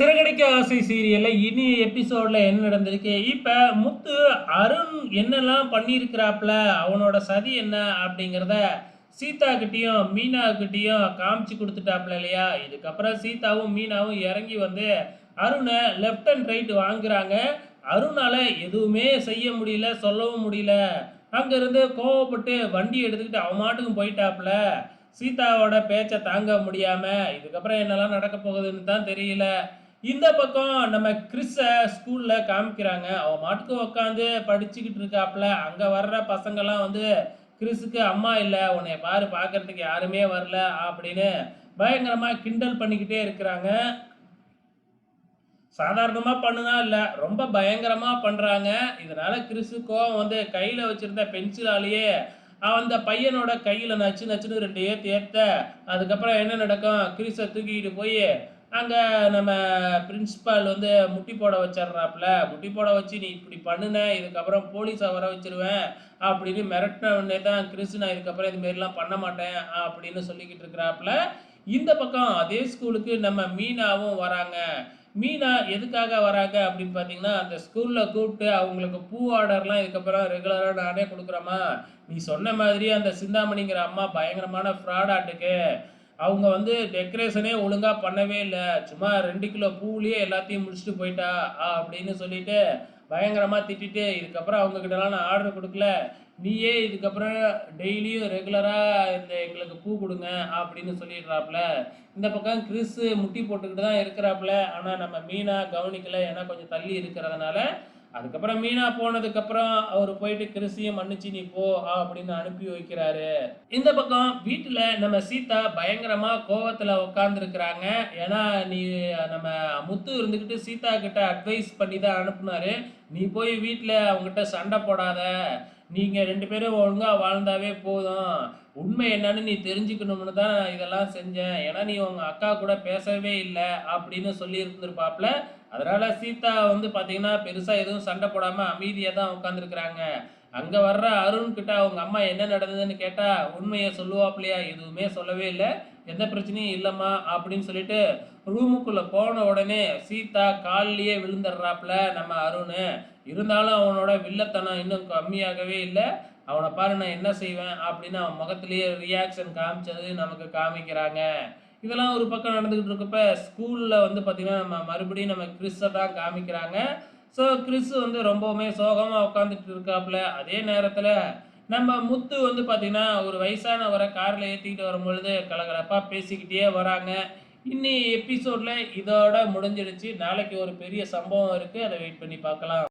சிறகடிக்க ஆசை சீரியலில் இனி எபிசோடில் என்ன நடந்திருக்கு? இப்போ முத்து அருண் என்னெல்லாம் பண்ணியிருக்கிறாப்புல? அவனோட சதி என்ன அப்படிங்கிறத சீதா மீனாக்கிட்டேயும் மீனா காமிச்சு கொடுத்துட்டாப்புல இல்லையா? இதுக்கப்புறம் சீதாவும் மீனாவும் இறங்கி வந்து அருணை லெஃப்ட் அண்ட் ரைட் வாங்குறாங்க. அருணால எதுவுமே செய்ய முடியல சொல்லவும் முடியல. அங்கேருந்து கோவப்பட்டு வண்டி எடுத்துக்கிட்டு அவன் மாட்டுக்கும் போயிட்டாப்புல. சீதாவோட பேச்சை தாங்க முடியாமல் இதுக்கப்புறம் என்னெல்லாம் நடக்க போகுதுன்னு தான் தெரியல. இந்த பக்கம் நம்ம கிறிஸை ஸ்கூலில் காமிக்கிறாங்க. அவன் மாட்டுக்கு உட்காந்து படிச்சுக்கிட்டு இருக்காப்புல அங்கே வர்ற பசங்கள்லாம் வந்து கிறிஸுக்கு அம்மா இல்லை. உன்னை பாரு பார்க்கறதுக்கு யாருமே வரல. அப்படின்னு பயங்கரமாக கிண்டல் பண்ணிக்கிட்டே இருக்கிறாங்க. சாதாரணமாக பண்ணுனா இல்லை. ரொம்ப பயங்கரமாக பண்ணுறாங்க இதனால் கிறிஸு கோவம் வந்து கையில் வச்சிருந்த பென்சிலாலேயே அந்த பையனோட கையில் நச்சு நச்சுன்னு ரெண்டு தேர்த்த. அதுக்கப்புறம் என்ன நடக்கும்? கிறிஸை தூக்கிக்கிட்டு போய் அங்கே நம்ம பிரின்சிபால் வந்து முட்டி போட வச்சிட்றாப்புல. முட்டி போட வச்சு நீ இப்படி பண்ணுன இதுக்கப்புறம் போலீஸை வர வச்சிருவேன் அப்படின்னு மிரட்டின உடனே தான் கிறிஸ் நான் இதுக்கப்புறம் இதுமாரிலாம் பண்ண மாட்டேன் அப்படின்னு சொல்லிக்கிட்டு இருக்கிறாப்புல. இந்த பக்கம் அதே ஸ்கூலுக்கு நம்ம மீனாவும் வராங்க. மீனா எதுக்காக வராங்க அப்படின்னு பார்த்தீங்கன்னா அந்த ஸ்கூலில் கூப்பிட்டு அவங்களுக்கு பூ ஆர்டர்லாம் இதுக்கப்புறம் ரெகுலராக நானே கொடுக்குறேம்மா. நீ சொன்ன மாதிரி அந்த சிந்தாமணிங்கிற அம்மா பயங்கரமான ஃப்ராடாட்டுக்கு அவங்க வந்து டெக்கரேஷனே ஒழுங்காக பண்ணவே இல்லை. சும்மா ரெண்டு கிலோ பூவிலேயே எல்லாத்தையும் முடிச்சுட்டு போயிட்டா அப்படின்னு சொல்லிட்டு பயங்கரமாக திட்டிட்டு இதுக்கப்புறம் அவங்கக்கிட்டலாம் நான் ஆர்டர் கொடுக்கல. நீயே இதுக்கப்புறம் டெய்லியும் ரெகுலராக இந்த எங்களுக்கு பூ கொடுங்க அப்படின்னு சொல்லிடுறாப்புல. இந்த பக்கம் கிறிஸ் முட்டி போட்டுக்கிட்டு தான் இருக்கிறாப்புல. ஆனால் நம்ம மீனாக கவனிக்கலை ஏன்னா கொஞ்சம் தள்ளி இருக்கிறதுனால அதுக்கப்புறம் மீனா போனதுக்கப்புறம் அவர் போயிட்டு கிறிஸையும் மன்னிச்சு நீ போ அப்படின்னு அனுப்பி வைக்கிறாரு. இந்த பக்கம் வீட்டில் நம்ம சீதா பயங்கரமாக கோவத்தில் உட்காந்துருக்குறாங்க ஏன்னா நீ நம்ம முத்து இருந்துக்கிட்டு சீதா கிட்ட அட்வைஸ் பண்ணி தான் அனுப்புனாரு. நீ போய் வீட்டில் அவங்ககிட்ட சண்டை போடாத. நீங்கள் ரெண்டு பேரும் ஒழுங்காக வாழ்ந்தாவே போதும். உண்மை என்னன்னு நீ தெரிஞ்சுக்கணும்னு தான் இதெல்லாம் செஞ்சேன். ஏன்னா நீ உங்கள் அக்கா கூட பேசவே இல்லை அப்படின்னு சொல்லி இருந்திருப்பாப்ல சீதா வந்து பார்த்தீங்கன்னா பெருசாக எதுவும் சண்டை போடாமல் அமைதியாக தான் உட்காந்துருக்குறாங்க அங்கே வர்ற அருண் கிட்ட அவங்க அம்மா என்ன நடந்ததுன்னு கேட்டால் உண்மையை சொல்லுவாப்லையா? எதுவுமே சொல்லவே இல்லை. எந்த பிரச்சனையும் இல்லைம்மா அப்படின்னு சொல்லிட்டு ரூமுக்குள்ளே போன உடனே சீதா கால்லையே விழுந்துடுறாப்புல நம்ம அருண். இருந்தாலும் அவனோட வில்லத்தனம் இன்னும் கம்மியாகவே இல்லை. அவனை பாரு நான் என்ன செய்வேன் அப்படின்னு அவன் முகத்திலேயே ரியாக்ஷன் காமிச்சது நமக்கு காமிக்கிறாங்க. இதெல்லாம் ஒரு பக்கம் நடந்துக்கிட்டு இருக்கப்ப ஸ்கூலில் வந்து பார்த்திங்கன்னா நம்ம மறுபடியும் நம்ம கிறிஸை தான் காமிக்கிறாங்க. ஸோ கிறிஸ் வந்து ரொம்பவுமே சோகமாக உட்காந்துட்டு இருக்காப்புல. அதே நேரத்தில் நம்ம முத்து வந்து பார்த்திங்கன்னா ஒரு வயசானவரை காரில் ஏற்றிக்கிட்டு வரும்பொழுது கலகலப்பாக பேசிக்கிட்டே வராங்க. இன்னி எபிசோடில் இதோட முடிஞ்சிடுச்சு. நாளைக்கு ஒரு பெரிய சம்பவம் இருக்குது அதை வெயிட் பண்ணி பார்க்கலாம்.